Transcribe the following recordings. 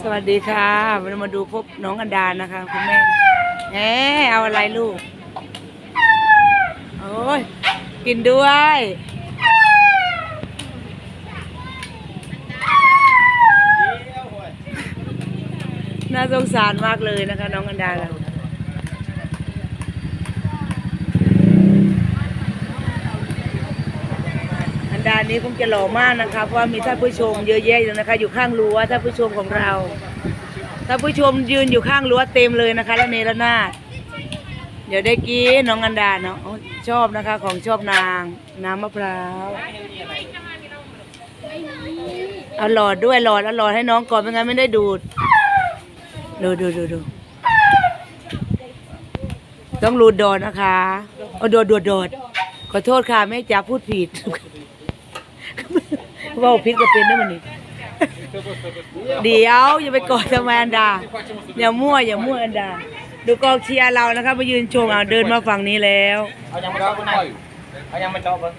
สวัสดีค่ะวันนี้มาดูพบน้องอันดานะคะคุณแม่แหมเอาอะไรลูก โอ้ย กินด้วย น่าสงสารมากเลยนะคะ น้องอันดาเรา อันดานี้คงจะหล่อมากนะคะเพราะว่ามีท่านผู้ชมเยอะแยะอยู่นะคะ อยู่ข้างรั้วท่านผู้ชมของเราท่านผู้ชมยืนอยู่ข้างรั้วเต็มเลยนะคะแล้วเนรนาถเดี๋ยวได้กินน้องอันดาเนาะชอบนะคะ ของชอบนางน้ำมะพร้าวเอาหลอดด้วยหลอดเอาหลอดให้น้องก่อนไม่งั้นไม่ได้ดูด ดูดูดูดูต้องรูดดอดนะคะเอาโดดโดดโดดขอโทษค่ะแม่จ๋าพูดผิด ว่าผิดก็เป็นได้มันนี่เดี๋ยวอย่าไปกอดทำไมอันดาอย่ามั่วอย่ามั่วอันดา ดูกองเชียร์เรานะคะมายืนชงเอาเดินมาฝั่งนี้แล้วเอายังไม่เจาะคนไหนเอายังไม่เจาะเบิ้ง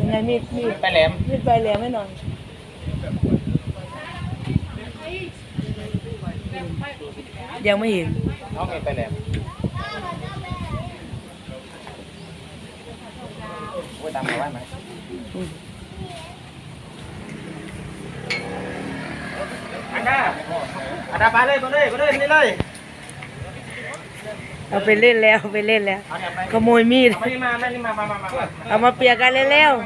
ยังไงมีดมีดไปแหลมมีดไปแล้วไม่นอนยังไม่เห็นเอาไงไปแหลมโอ้ยตามมาไว้ไหม อืม อันดา อันดาไปเลยไปเลยไปเลยนี่เลยเอาไปเล่นแล้วเอาไปเล่นแล้ว เอาเนี่ยไปขโมยมีด เอาไม่มาไม่มามามามาเอามาเปลี่ยนกันเร็วๆ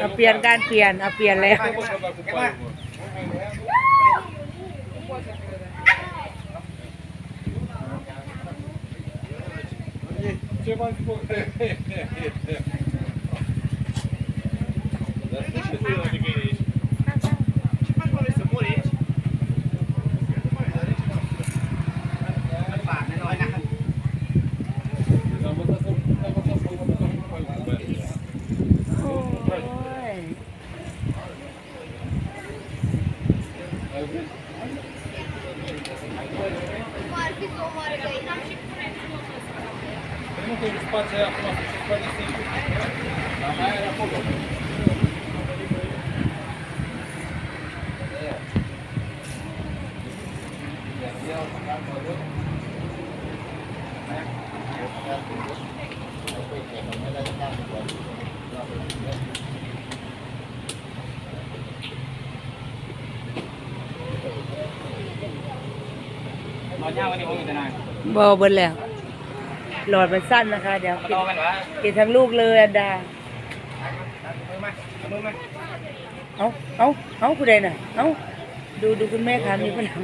เอาเปลี่ยนการเปลี่ยนเอาเปลี่ยนแล้วเก็บมาโ Não tem espaço aí, a nossa, vocês podem ser. A Maia era pouco. Thank you. นอนยาววันนี้ผมอยู่แต่นานบอเบิดแล้ว หลอดมันสั้นนะคะ เดี๋ยวมากิต่นอกันวะกินทั้งลูกเลยอันดา มือมามือมาเอาเอาเอาคุณใดน่ะ เอาดูดูคุณแม่ค่ะมีพลัง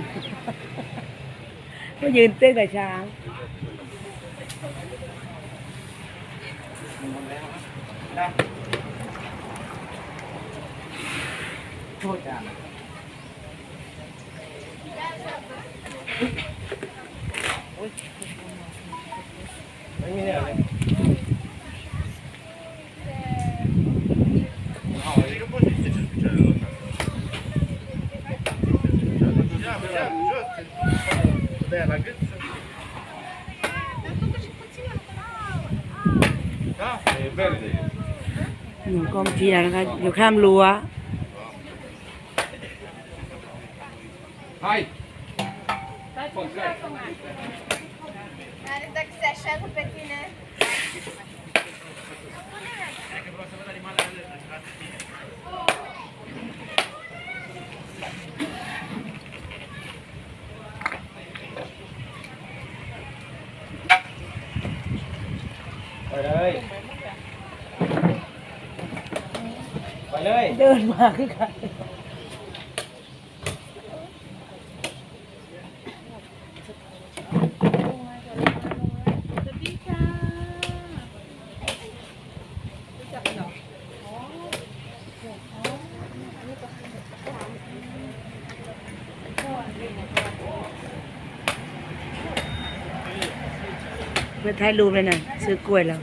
ก็ยืนเต้นกับช้างได้โทษจ้า ไม่มีเนี่ยเลยหนูกองเชียร์นะคะอยู่ข้ามรั้ว Hai! Are เลยไปเลยเดินมาคือกันเพื่ถ่ายรูปเลยนะซื้อกล้วยแล้ว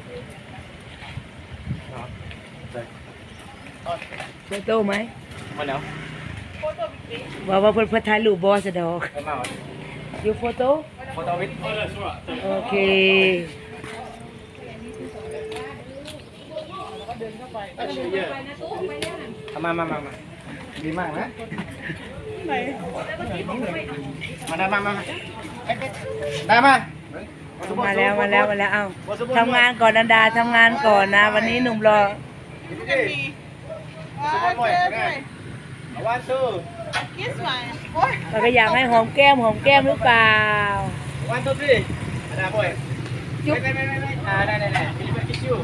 โฟโต้ไหมมาแล้วว่าว่าเพื่อนเพื่อถ่ายรูปบอสดอกไปมาอยู่โฟโต้โฟโต้วิทโอเคเอามามามามาดีมากนะมาได้มามามาได้มามาแล้วมาแล้วมาแล้ว เอาทำงานก่อนนันดาทำงานก่อนนะ วันนี้หนุ่มรอ วันสู้เราก็อยากให้หอมแก้มหอมแก้มหรือเปล่า วันสู้สิได้บ่อยจุ๊บไม่ไม่ไม่ไม่อ่าได้ได้ได้มีเป็นคิชชู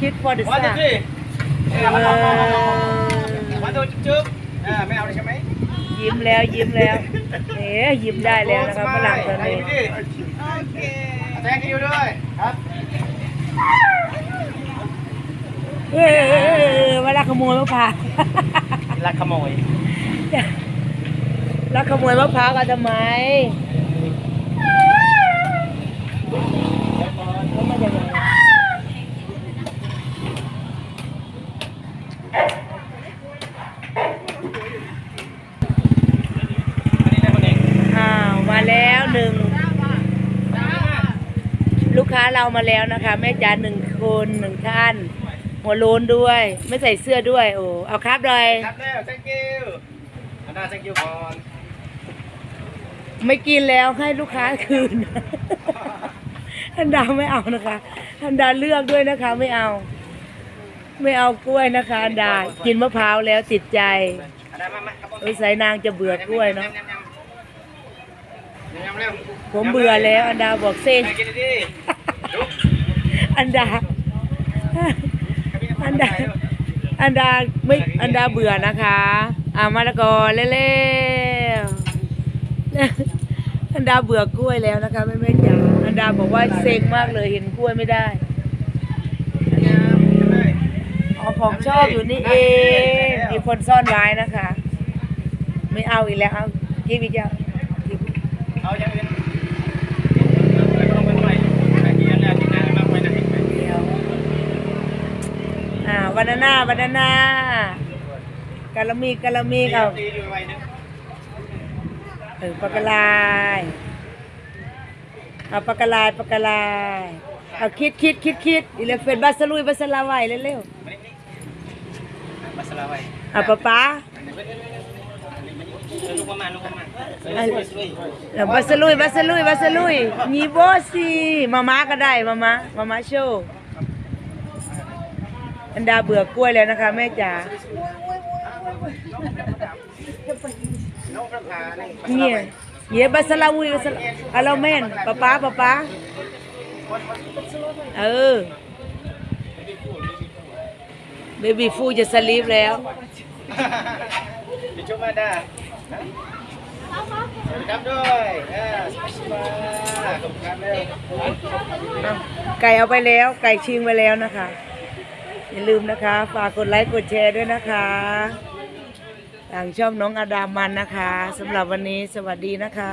คิดพอดีวันสัสู้กสิวันสู้จุ๊บอ่าไม่เอาเลยใช่ไหมยิ้มแล้วยิ้มแล้วเอ๊ะยิ้มได้แล้วนะครับฝรั่งตัวนี้แทงคิวด้วยครับ เออมาลักขโมยมะพร้าวลักขโมยลักขโมยมะพร้าวกันทำไมแล้วมาจากไหนอันนี้ได้คนเองอ้าวมาแล้วหนึ่งลูกค้าเรามาแล้วนะคะ แม่จ๋าหนึ่งคนหนึ่งท่าน หัวโลนด้วย ไม่ใส่เสื้อด้วย โอ้เอาครับเลยครับแล้ว thank you อันดา thank you ก่อนไม่กินแล้วให้ลูกค้าคืนอันดาไม่เอานะคะอันดาเลือกด้วยนะคะ ไม่เอา ไม่เอากล้วยนะคะอันดากินมะพร้าวแล้วติดใจอันดามามาครับผมเอ้ยสายนางจะเบื่อกล้วยเนาะยำยำเร็วผมเบื่อแล้ว อันดาบอกเส้นไปกินดิลุกอันดา อันดา อันดาไม่อันดาเบื่อนะคะอ่ามาละกอเร็วๆอันดาเบื่อกล้วยแล้วนะคะแม่แม่จ๋าอันดาบอกว่าเซ็งมากเลยเห็นกล้วยไม่ได้ยำเลยอ๋อของชอบอยู่นี่เองมีคนซ่อนไว้นะคะ ไม่เอาอีกแล้วเอายี่พี่เจ้าเอาอย่างอื่นแล้วก็ลงไปหน่อยไปกินอันดากินน้ำมากไปนะ เดียว อ่า บานาน่าบานาน่ากะละมีกะละมีเอาตีดูไว้นึงเออปากกาลายเอาปากกาลายปากกาลายเอาคิดคิดคิดคิดอีเลฟเฟนบาสลุยบาสลาไว้เร็วมาสลาไว้ๆเอาป๊าป๊าลูกประมาณลูกประมาณเอาบาสลุยบาสลุยบาสลุยมีโบสิมาม่าก็ได้มาม่ามาม่าโชว์ อันดาเบื่อกล้วยแล้วนะคะแม่จ๋าน้องประพาเนี่ยเนี่ยเย่บาสลาวุยบาสลาเอาเราแม่นป๊าป๊าป๊าป๊าเออเบบี้ฟูจะสลีปแล้วดิชุมาด้าสวัสดีครับด้วยอ่าสวัสดีครับขอบคุณครับเร็วอะไก่เอาไปแล้ว ไก่ชิงไปแล้วนะคะ อย่าลืมนะคะ ฝากกดไลค์กดแชร์ด้วยนะคะทางช่องน้องอาดามันนะคะสำหรับวันนี้สวัสดีนะคะ